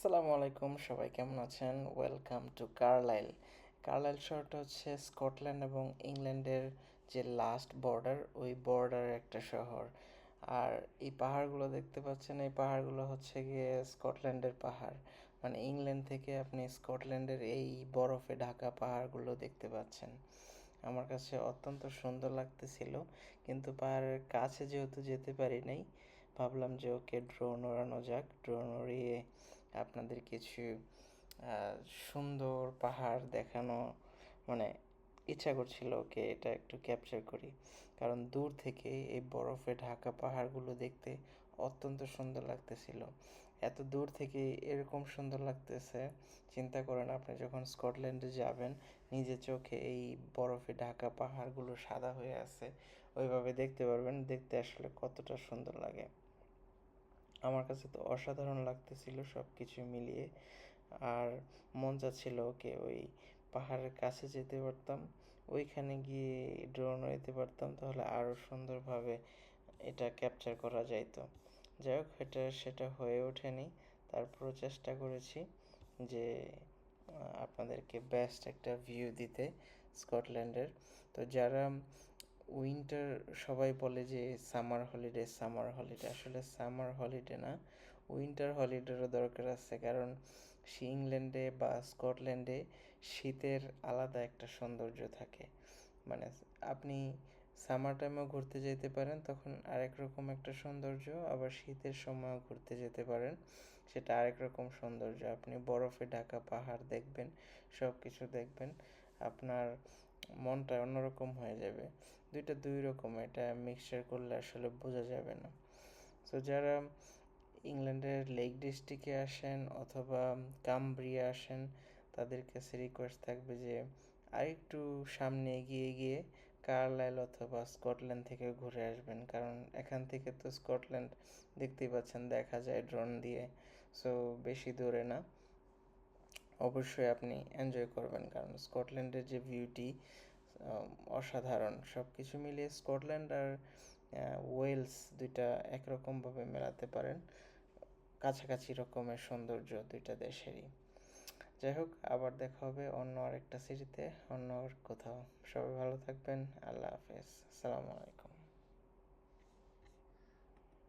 আসসালামু আলাইকুম, সবাই কেমন আছেন? ওয়েলকাম টু কার্লাইল কার্লাইল শহরটা হচ্ছে স্কটল্যান্ড এবং ইংল্যান্ডের যে লাস্ট বর্ডার ওই বর্ডারের একটা শহর। আর এই পাহাড়গুলো দেখতে পাচ্ছেন, এই পাহাড়গুলো হচ্ছে গিয়ে স্কটল্যান্ডের পাহাড়। মানে ইংল্যান্ড থেকে আপনি স্কটল্যান্ডের এই বরফে ঢাকা পাহাড়গুলো দেখতে পাচ্ছেন। আমার কাছে অত্যন্ত সুন্দর লাগতেছিল, কিন্তু পাহাড়ের কাছে যেহেতু যেতে পারি নাই, ভাবলাম যে ওকে ড্রোন ওড়ানো যাক। ড্রোন উড়িয়ে আপনাদের কিছু সুন্দর পাহাড় দেখানো মানে ইচ্ছা করছিল ওকে এটা একটু ক্যাপচার করি। কারণ দূর থেকে এই বরফে ঢাকা পাহাড়গুলো দেখতে অত্যন্ত সুন্দর লাগতেছিল। এত দূর থেকে এরকম সুন্দর লাগতেছে, চিন্তা করেন আপনি যখন স্কটল্যান্ডে যাবেন নিজের চোখে এই বরফে ঢাকা পাহাড়গুলো সাদা হয়ে আছে, ওইভাবে দেখতে পারবেন, দেখতে আসলে কতটা সুন্দর লাগে। আমার কাছে তো অসাধারণ লাগতেছিল সব কিছু মিলিয়ে। আর মন চাচ্ছিল ওকে ওই পাহাড়ের কাছে যেতে পারতাম, ওইখানে গিয়ে ড্রোন নিতে পারতাম, তাহলে আরও সুন্দরভাবে এটা ক্যাপচার করা যাইতো। যাই হোক, এটা সেটা হয়ে ওঠেনি। তারপরও চেষ্টা করেছি যে আপনাদেরকে বেস্ট একটা ভিউ দিতে স্কটল্যান্ডের। তো যারা উইন্টার সবাই বলে যে সামার হলিডে সামার হলিডে আসলে সামার হলিডে না উইন্টার হলিডেরও দরকার আছে। কারণ সে ইংল্যান্ডে বা স্কটল্যান্ডে শীতের আলাদা একটা সৌন্দর্য থাকে। মানে আপনি সামার টাইমেও ঘুরতে যেতে পারেন, তখন আরেক রকম একটা সৌন্দর্য। আবার শীতের সময়ও ঘুরতে যেতে পারেন, সেটা আরেক রকম সৌন্দর্য। আপনি বরফে ঢাকা পাহাড় দেখবেন সব কিছু দেখবেন। আপনার মনটা অন্যরকম হয়ে যাবে। দুইটা দুই রকম এটা মিক্সচার করলে আসলে বোঝা যাবে না। সো যারা ইংল্যান্ডের লেক ডিস্ট্রিক্টে আসেন অথবা কামব্রিয়া আসেন, তাদের কাছে রিকোয়েস্ট থাকবে যে আরেকটু সামনে এগিয়ে গিয়ে কার্লাইল অথবা স্কটল্যান্ড থেকে ঘুরে আসবেন। কারণ এখান থেকে তো স্কটল্যান্ড দেখতেই পাচ্ছেন দেখা যায় ড্রোন দিয়ে। সো বেশি দূরে না। অবশ্যই আপনি এনজয় করবেন। কারণ স্কটল্যান্ডের যে ভিউটি অসাধারণ সব কিছু মিলিয়ে স্কটল্যান্ড আর ওয়েলস দুইটা একরকমভাবে মেলাতে পারেন। কাছাকাছি রকমের সৌন্দর্য দুইটা দেশেরই। যাই হোক, আবার দেখা হবে অন্য আরেকটা সিরিতে অন্য কোথাও। সবাই ভালো থাকবেন। আল্লাহ হাফেজ। আসসালামু আলাইকুম।